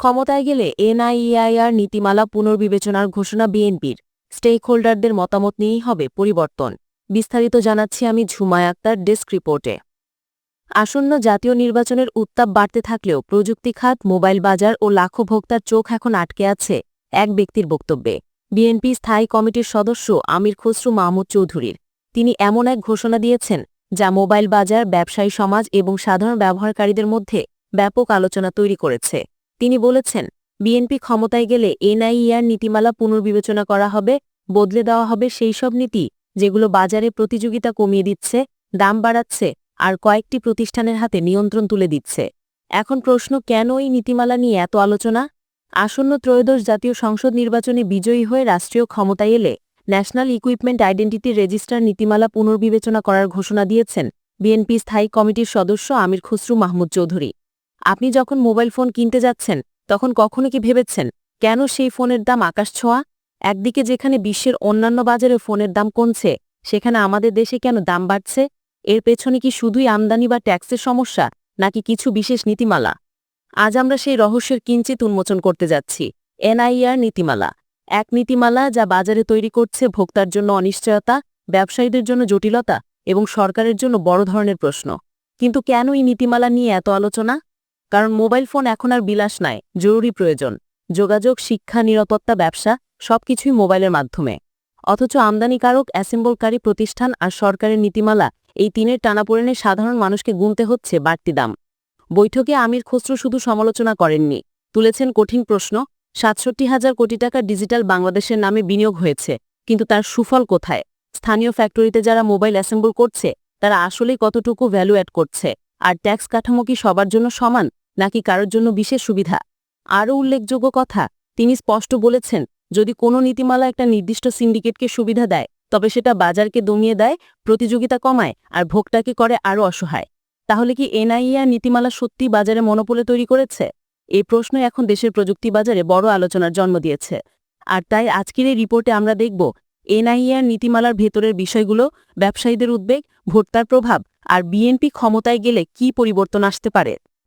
ক্ষমতায় গেলে এনআইইআইআর নীতিমালা পুনর্বিবেচনার ঘোষণা বিএনপির। স্টেক হোল্ডারদের মতামত নিয়েই হবে পরিবর্তন। বিস্তারিত জানাচ্ছি আমি ঝুমায় আক্তার, ডেস্ক রিপোর্টে। আসন্ন জাতীয় নির্বাচনের উত্তাপ বাড়তে থাকলেও প্রযুক্তি খাত, মোবাইল বাজার ও লাখো ভোক্তার চোখ এখন আটকে আছে এক ব্যক্তির বক্তব্যে। বিএনপি স্থায়ী কমিটির সদস্য আমির খসরু মাহমুদ চৌধুরীর। তিনি এমন এক ঘোষণা দিয়েছেন যা মোবাইল বাজার, ব্যবসায়ী সমাজ এবং সাধারণ ব্যবহারকারীদের মধ্যে ব্যাপক আলোচনা তৈরি করেছে। তিনি বলেছেন, বিএনপি ক্ষমতায় গেলে এনআইইআর নীতিমালা পুনর্বিবেচনা করা হবে, বদলে দেওয়া হবে সেই সব নীতি, যেগুলো বাজারে প্রতিযোগিতা কমিয়ে দিচ্ছে, দাম বাড়াচ্ছে, আর কয়েকটি প্রতিষ্ঠানের হাতে নিয়ন্ত্রণ তুলে দিচ্ছে। এখন প্রশ্ন, কেন এই নীতিমালা নিয়ে এত আলোচনা? আসন্ন ত্রয়োদশ জাতীয় সংসদ নির্বাচনে বিজয়ী হয়ে রাষ্ট্রীয় ক্ষমতায় এলে ন্যাশনাল ইকুইপমেন্ট আইডেন্টিটি রেজিস্টার নীতিমালা পুনর্বিবেচনা করার ঘোষণা দিয়েছেন বিএনপি স্থায়ী কমিটির সদস্য আমির খসরু মাহমুদ চৌধুরী। আপনি যখন মোবাইল ফোন কিনতে যাচ্ছেন, তখন কখনো কি ভেবেছেন, কেন সেই ফোনের দাম আকাশ ছোঁয়া? একদিকে যেখানে বিশ্বের অন্যান্য বাজারে ফোনের দাম কমছে, সেখানে আমাদের দেশে কেন দাম বাড়ছে? এর পেছনে কি শুধুই আমদানি বা ট্যাক্সের সমস্যা, নাকি কিছু বিশেষ নীতিমালা? আজ আমরা সেই রহস্যের কিঞ্চিত উন্মোচন করতে যাচ্ছি, এনআইআর নীতিমালা। এক নীতিমালা যা বাজারে তৈরি করছে ভোক্তার জন্য অনিশ্চয়তা, ব্যবসায়ীদের জন্য জটিলতা এবং সরকারের জন্য বড় ধরনের প্রশ্ন। কিন্তু কেন এই নীতিমালা নিয়ে এত আলোচনা? কারণ মোবাইল ফোন এখন আর বিলাস নাই, জরুরি প্রয়োজন। যোগাযোগ, শিক্ষা, নিরাপত্তা, ব্যবসা, সবকিছুই মোবাইলের মাধ্যমে। অথচ আমদানিকারক, অ্যাসেম্বলকারী প্রতিষ্ঠান আর সরকারের নীতিমালা এই তিনের টানাপোড়েনে সাধারণ মানুষকে গুনতে হচ্ছে বাড়তি দাম। বৈঠকে আমির খসরু শুধু সমালোচনা করেননি। তুলেছেন কঠিন প্রশ্ন, সাতষট্টি হাজার কোটি টাকা ডিজিটাল বাংলাদেশের নামে বিনিয়োগ হয়েছে, কিন্তু তার সুফল কোথায়? স্থানীয় ফ্যাক্টরিতে যারা মোবাইল অ্যাসেম্বল করছে, তারা আসলেই কতটুকু ভ্যালু অ্যাড করছে? আর ট্যাক্স কাঠামো কি সবার জন্য সমান? নাকি কারোর জন্য বিশেষ সুবিধা? আরও উল্লেখযোগ্য কথা, তিনি স্পষ্ট বলেছেন, যদি কোনো নীতিমালা একটা নির্দিষ্ট সিন্ডিকেটকে সুবিধা দেয়, তবে সেটা বাজারকে দমিয়ে দেয়, প্রতিযোগিতা কমায়, আর ভোক্তাকে করে আরও অসহায়। তাহলে কি এনআইএর নীতিমালা সত্যি বাজারে মনোপলে তৈরি করেছে? এই প্রশ্ন এখন দেশের প্রযুক্তি বাজারে বড় আলোচনার জন্ম দিয়েছে। আর তাই আজকের এই রিপোর্টে আমরা দেখব এনআইএর নীতিমালার ভেতরের বিষয়গুলো, ব্যবসায়ীদের উদ্বেগ, ভোক্তার প্রভাব, আর বিএনপি ক্ষমতায় গেলে কি পরিবর্তন আসতে পারে।